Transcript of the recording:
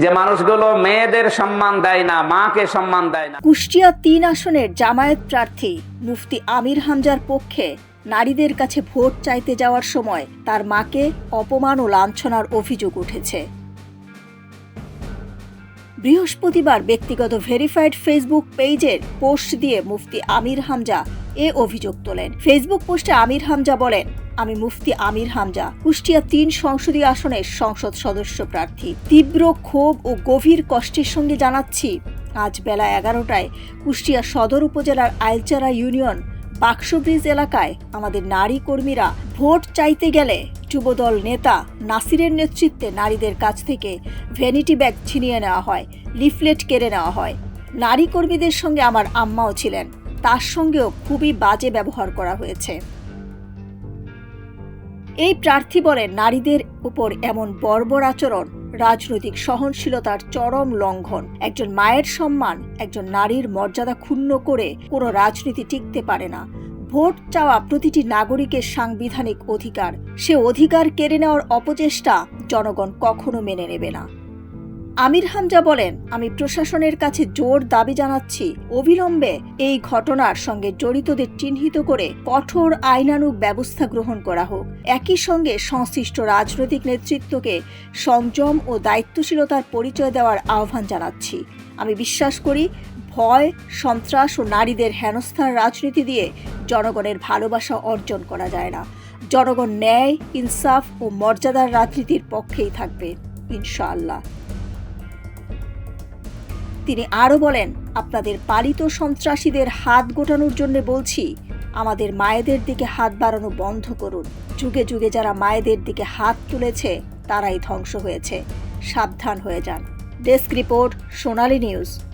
যে মানুষগুলো মেয়েদের সম্মান দেয় না, মাকে সম্মান দেয় না। কুষ্টিয়া তিন আসনের জামায়াত প্রার্থী মুফতি আমির হামজার পক্ষে নারীদের কাছে ভোট চাইতে যাওয়ার সময় তার মাকে অপমান ও লাঞ্ছনার অভিযোগ উঠেছে। বৃহস্পতিবার ব্যক্তিগত ভেরিফাইড ফেসবুক পেজের পোস্ট দিয়ে মুফতি আমির হামজা এ অভিযোগ তোলেন। ফেসবুক পোস্টে আমির হামজা বলেন আমি মুফতি আমির হামজা, কুষ্টিয়া তিন সংসদীয় আসনের সংসদ সদস্য প্রার্থী। তীব্র ক্ষোভ ও গভীর কষ্টের সঙ্গে জানাচ্ছি, আজ বেলা এগারোটায় কুষ্টিয়া সদর উপজেলার আইলচারা ইউনিয়ন বাক্সব্রিজ এলাকায় আমাদের নারী কর্মীরা ভোট চাইতে গেলে যুবদল নেতা নাসিরের নেতৃত্বে নারীদের কাছ থেকে ভ্যানিটি ব্যাগ ছিনিয়ে নেওয়া হয়, লিফলেট কেড়ে নেওয়া হয়। নারী কর্মীদের সঙ্গে আমার আম্মাও ছিলেন, তার সঙ্গেও খুবই বাজে ব্যবহার করা হয়েছে। এই প্রার্থী বলেন নারীদের উপর এমন বর্বর আচরণ, রাজনৈতিক সহনশীলতার চরম লঙ্ঘন। একজন মায়ের সম্মান একজন নারীর মর্যাদা ক্ষুণ্ণ করে কোনো রাজনীতি টিকতে পারে না। ভোট চাওয়া প্রতিটি নাগরিকের সাংবিধানিক অধিকার। সে অধিকার কেড়ে নেওয়ার অপচেষ্টা জনগণ কখনো মেনে নেবে না। আমির হামজা বলেন, আমি প্রশাসনের কাছে জোর দাবি জানাচ্ছি। অবিলম্বে এই ঘটনার সঙ্গে জড়িতদের চিহ্নিত করে কঠোর আইনানুগ ব্যবস্থা গ্রহণ করা হোক। একই সঙ্গে সংশ্লিষ্ট রাজনৈতিক নেতৃত্বকে সংযম ও দায়িত্বশীলতার পরিচয় দেওয়ার আহ্বান জানাচ্ছি। আমি বিশ্বাস করি, ভয়, সন্ত্রাস ও নারীদের হেনস্থার রাজনীতি দিয়ে জনগণের ভালোবাসা অর্জন করা যায় না। জনগণ ন্যায়, ইনসাফ ও মর্যাদার রাজনীতির পক্ষেই থাকবে, ইনশাআল্লাহ। তিনি আরও বলেন, আপনাদের পালিত সন্ত্রাসীদের হাত গোটানোর জন্য বলছি, আমাদের মায়েদের দিকে হাত বাড়ানো বন্ধ করুন। যুগে যুগে যারা মায়েদের দিকে হাত তুলেছে, তারাই ধ্বংস হয়েছে। সাবধান হয়ে যান। Desk report, Sonali news.